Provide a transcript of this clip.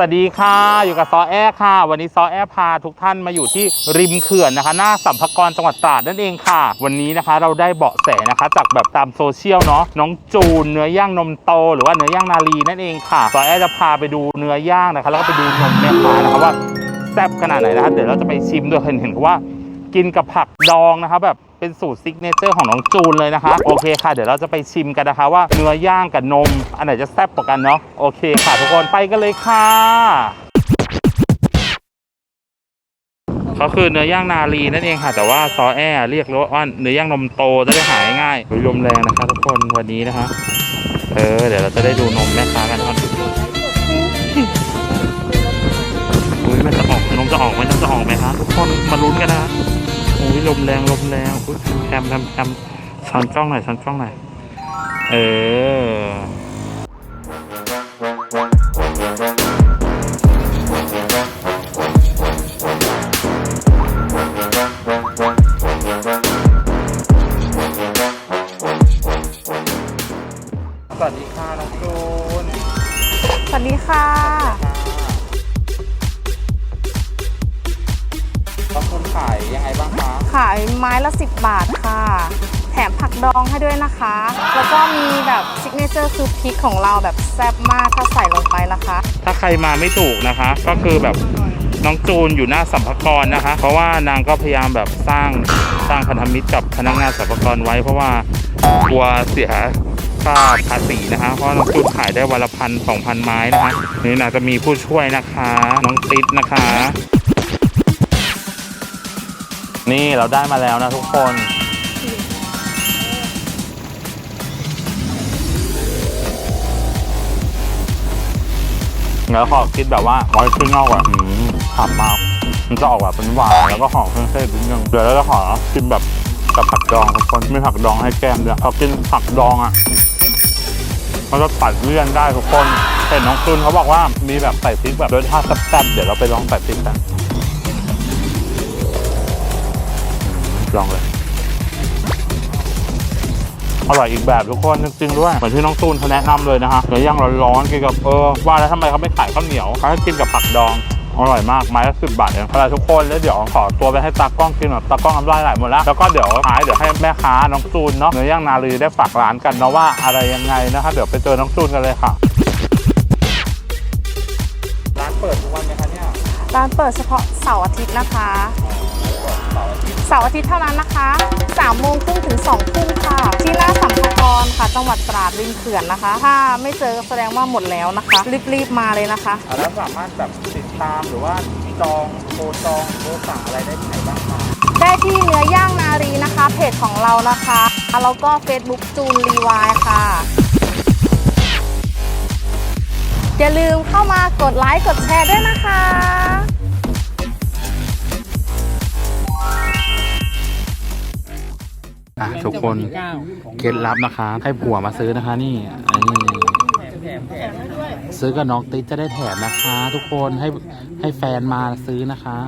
วัสดีค่ะ อยู่กับซอแอค่ะ วันนี้ซอแอพาทุกท่านมาอยู่ที่ริมเขื่อนนะคะ หน้าสัมภกรจังหวัดตราดนั่นเองค่ะ วันนี้นะคะเราได้เบาะแสนะคะ จากแบบตามโซเชียลเนาะน้องจูนเนื้อย่างนมโต หรือว่าเนื้อย่างนาลีนั่นเองค่ะซอแอจะพาไปดูเนื้อย่างนะคะ แล้วก็ไปดูนมแม่ค้านะคะว่าแซ่บขนาดไหนนะคะเดี๋ยวเราจะไปชิมด้วยเห็นเห็นว่า กินกับผักดองนะคะแบบ เป็นสูตรซิกเนเจอร์ของน้องจูนเลยนะคะ โอเคค่ะ เดี๋ยวเราจะไปชิมกันนะคะว่าเนื้อย่างกับนม อันไหนจะแซ่บกว่ากันเนาะโอเคค่ะทุกคนไปกันเลยค่ะเขาคือเนื้อย่างนาลีนั่นเองค่ะ แต่ว่าซอแอเรียกว่าเนื้อย่างนมโตจะได้หายง่ายๆอุ๊ยลมแรงนะคะทุกคนวันนี้นะคะ เออ เดี๋ยวเราจะได้ดูนมแม่ค้ากันก่อนอุ้ยมันจะออกนมจะออกไหมนมจะออกไหมคะทุกคนมาลุ้นกันนะ คะอุ้ยลมแรงลมแรงอุ้ยแคมแคมแคมช้อนกล้องหน่อยช้อนกล้องหน่อย เออสวัสดีค่ะน้องจูนสวัสดีค่ะต้องคุณขายยังไงบ้างคะ ขายไม้ละ 10 บาทค่ะ แถมผักดองให้ด้วยนะคะ แล้วก็มีแบบซิกเนเจอร์คือพริกของเราแบบแซ่บมากถ้าใส่ลงไปนะคะ ถ้าใครมาไม่ถูกนะคะ ก็คือแบบน้องจูนอยู่หน้าสัมภากรนะคะ เพราะว่านางก็พยายามแบบสร้างสร้างพันธมิตรกับพนักงานสัมภากรไว้ เพราะว่ากลัวเสียค่าภาษีนะคะ เพราะน้องจูนขายได้วันละพันสองพันไม้นะคะนี่นางจะมีผู้ช่วยนะคะ น้องติ๊ดนะคะ นี่เราได้มาแล้วนะทุกคน แล้วขอคิดแบบว่าออริจินอลอะอืมฉ่ำมาก มันจะออกแบบเป็นหวานแล้วก็หอมเครื่องเทศนิดนึงเดี๋ยวเราจะขอกินแบบกับผักดองทุกคนไมีผักดองให้แก้มด้วยพอกินผักดองอะมันจะตัดเลี่ยนได้ทุกคนเห็นน้องตุนเขาบอกว่ามีแบบใส่พริกแบบรสชาติแซ่บๆเดี๋ยวเราไปลองใส่พริกกัน ลองเลย อร่อยอีกแบบทุกคนจริงๆด้วย เหมือนที่น้องตูนเขาแนะนำเลยนะคะเนื้อย่างร้อนๆกินกับเออว่าแล้วทำไมเขาไม่ขายข้าวเหนียวเขาให้กินกับผักดอง อร่อยมากไม้ละสิบบาทเองอะไรทุกคนแล้วเดี๋ยวขอตัวไปให้ตากล้องกินหน่อยตากล้องน้ำลายไหลหมดแล้วแล้วก็เดี๋ยวท้ายเดี๋ยวให้แม่ค้าน้องจูนเนาะเนื้อย่างนาลีได้ฝากร้านกันเนาะว่าอะไรยังไงนะคะเดี๋ยวไปเจอน้องจูนกันเลยค่ะ ร้านเปิดทุกวันไหมคะเนี่ย ร้านเปิดเฉพาะเสาร์อาทิตย์นะคะ เสาร์อาทิตย์เท่านั้นนะคะ3โมงครึ่งถึง2ทุ่มค่ะ ที่หน้าสัมภากรค่ะ จังหวัดตราดริมเขื่อนนะคะ ถ้าไม่เจอแสดงว่าหมดแล้วนะคะ รีบๆมาเลยนะคะ แล้วสามารถแบบติดตามหรือว่าจองโทรจองโทรสั่งอะไรได้ที่ไหนบ้างคะได้ที่เนื้อย่างนารีนะคะ เพจของเรานะคะแล้วก็ Facebook จูนรีวายค่ะ อย่าลืมเข้ามากดไลค์กดแชร์ด้วยนะคะ อะทุกคนเคล็ดลับนะคะให้ผัวมาซื้อนะคะ นี่อันนี้ซื้อกับน้องติ๊กจะได้แถมนะคะ ทุกคนให้ให้แฟนมาซื้อนะคะ